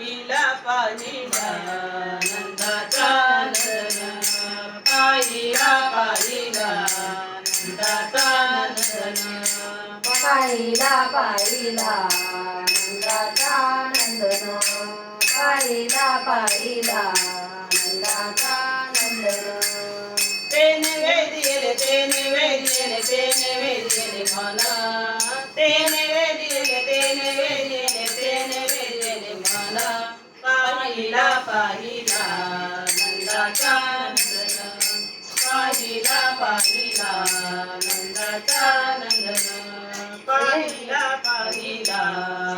पाहिला पाहिला नंदा नंदन. पाहिला पाहिला नंदाचा नंदन. पाहिला पाहिला पाहिला पाहिला पाहिला पाहिला नंदाचा नंदन पाहिला पाहिला नंदाचा नंदन पाहिला पाहिला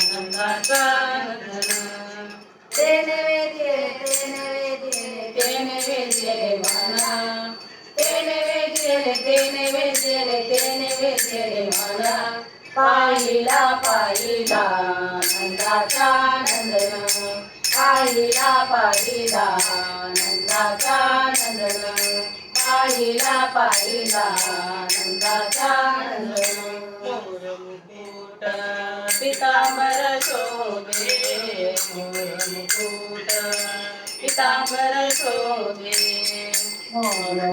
नंदाचा नंदन तेने वेदिले तेने वेदिले तेने वेदिले मना तेने वेदिले तेने वेदिले तेने वेदिले मना पाहिला पाहिला नंदाचा नंदन पाहिला पाहिला नंदाचा नंदन पाहिला पाहिला नंदाचा नंदन मोर मुकुट पितांबर शोभे मोर मुकुट पितांबर शोभे मोर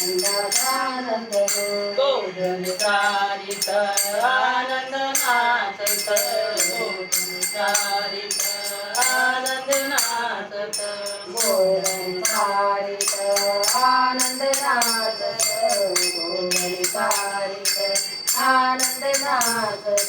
नंदाचा नंदन गोधन कारित आनंद नाचत गोधन कारित आनंद नाचत गोवन आनंद नाचत गोवन आनंद नाचत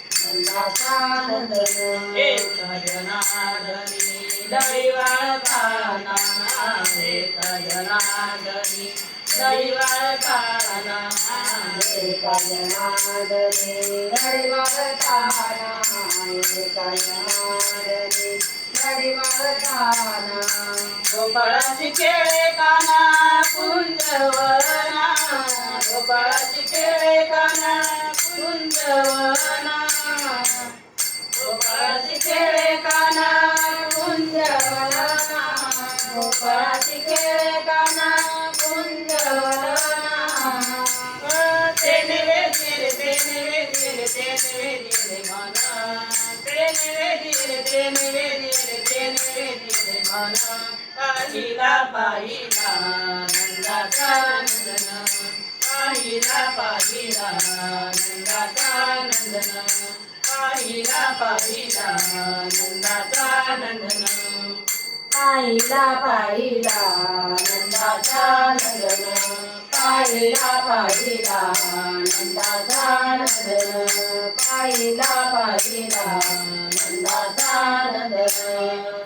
जनार्दनी दैवाळ काना एका जनार्दनी दैवाळ काना एका जनार्दनी नडिवळताना एका जनार्दनी नडिवळताना गोपाळाची खेळे काना कुंजवना. गोपाळाची खेळे काना कुंजवना. गोपाळाची खेळे काना कुंजवना तेने वेदिले तेने वेदिले तेने वेदिले मना तेने वेदिले तेने वेदिले तेने वेदिले मना पाहिला पाहिला नंदाचा नंदन पाहिला पाहिला नंदाचा नंदन पाहिला पाहिला पाहिला नंदाचा नंदन पाहिला पाहिला नंदाचा नंदन पाहिला पाहिला नंदाचा नंदन